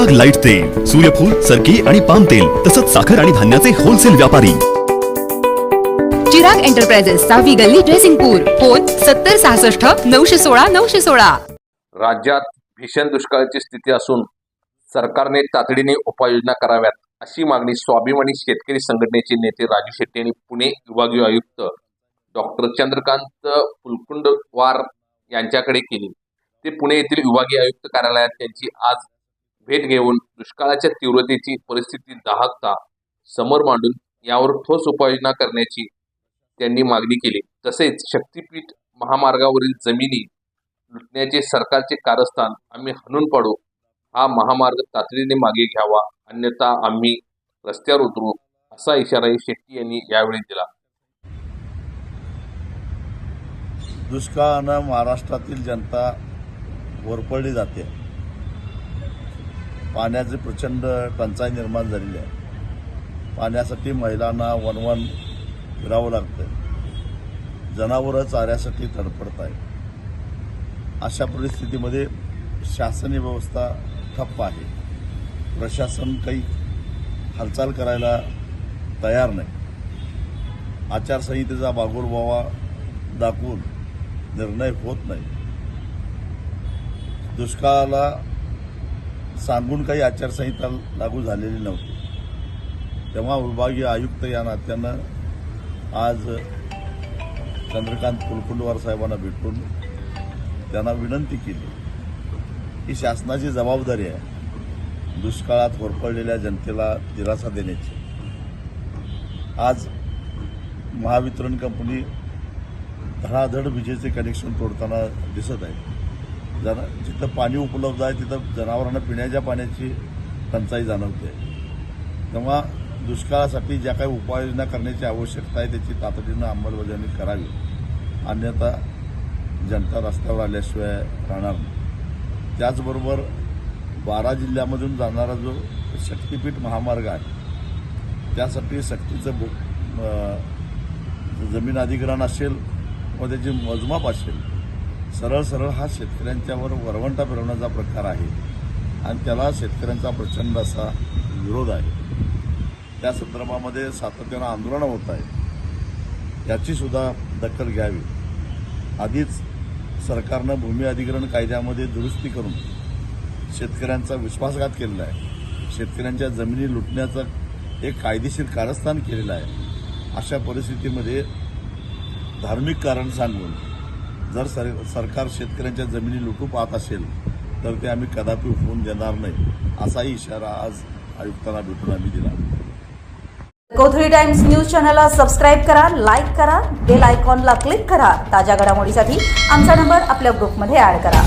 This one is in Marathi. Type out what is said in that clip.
महामार्ग लाइट तेल सूर्यफूल सरकी आणि पाम तेल तसंच साखर आणि धान्याचे होलसेल व्यापारी. चिराग एंटरप्राइजेस सहावी गल्ली ड्रेसिंगपूर फोन सत्तर सहासष्ट नऊशे सोळा नऊशे सोळा. राज्यात भीषण दुष्काळाची स्थिती असून सरकारने तातडीने उपाययोजना कराव्यात अशी मागणी स्वाभिमानी शेतकरी संघटनेचे नेते राजू शेट्टी यांनी पुणे विभागीय आयुक्त डॉक्टर चंद्रकांत फुलकुंडवार यांच्याकडे केली. ते पुणे येथील विभागीय आयुक्त कार्यालयात त्यांची आज भेट घेऊन दुष्काळाच्या तीव्रतेची परिस्थिती दाहकता समोर मांडून यावर ठोस उपाययोजना करण्याची त्यांनी मागणी केली. तसेच शक्तीपीठ महामार्गावरील जमिनी लुटण्याचे सरकारचे कारस्थान आम्ही हणून पाडू हा महामार्ग तातडीने मागे घ्यावा अन्यथा आम्ही रस्त्यावर उतरू असा इशाराही शेट्टी यांनी यावेळी दिला. दुष्काळानं महाराष्ट्रातील जनता होरपळली जाते. पाण्याची प्रचंड टंचाई निर्माण झालेली आहे. पाण्यासाठी महिलांना वनवन फिरावं लागतं जनावरं चाऱ्यासाठी तडफडत आहे अशा परिस्थितीमध्ये शासनीय व्यवस्था ठप्प आहे. प्रशासन काही हालचाल करायला तयार नाही. आचारसंहितेचा बागोरबावा दाखवून निर्णय होत नाही. दुष्काळाला सांगून काही आचारसंहिता लागू झालेली नव्हती. तेव्हा विभागीय आयुक्त या नात्यानं आज चंद्रकांत कुलकुंडवार साहेबांना भेटून त्यांना विनंती केली ही शासनाची जबाबदारी आहे दुष्काळात होरपळलेल्या जनतेला दिलासा देण्याची. आज महावितरण कंपनी धडाधड विजेचे कनेक्शन तोडताना दिसत आहे. जन जिथं पाणी उपलब्ध आहे तिथं जनावरांना पिण्याच्या पाण्याची टंचाई जाणवते. तेव्हा दुष्काळासाठी ज्या काही उपाययोजना करण्याची आवश्यकता आहे त्याची तातडीनं अंमलबजावणी करावी. अन्यथा जनता रस्त्यावर आल्याशिवाय राहणार नाही. त्याचबरोबर बारा जिल्ह्यामधून जाणारा जो शक्तीपीठ महामार्ग आहे त्यासाठी सक्तीचं बु जमीन अधिग्रहण असेल व त्याची मोजमाप असेल सरळ सरळ हा शेतकऱ्यांच्यावर वरवंटा फिरवण्याचा प्रकार आहे. आणि त्याला शेतकऱ्यांचा प्रचंड असा विरोध आहे. त्या संदर्भामध्ये सातत्यानं आंदोलनं होत आहेत. याचीसुद्धा दखल घ्यावी. आधीच सरकारनं भूमी अधिग्रहण कायद्यामध्ये दुरुस्ती करून शेतकऱ्यांचा विश्वासघात केलेला आहे. शेतकऱ्यांच्या जमिनी लुटण्याचं एक कायदेशीर कारस्थान केलेलं आहे. अशा परिस्थितीमध्ये धार्मिक कारण सांगून जर सर सरकार शेतकऱ्यांच्या जमिनी लुटू पाहत असेल तर ते आम्ही कदापि होऊन देणार नाही असाही इशारा आज आयुक्तांना भेटून आम्ही दिला. गोधरी टाइम्स न्यूज चॅनलला सबस्क्राईब करा लाईक करा बेल आयकॉनला क्लिक करा. ताज्या घडामोडीसाठी आमचा नंबर आपल्या ग्रुपमध्ये ऍड करा.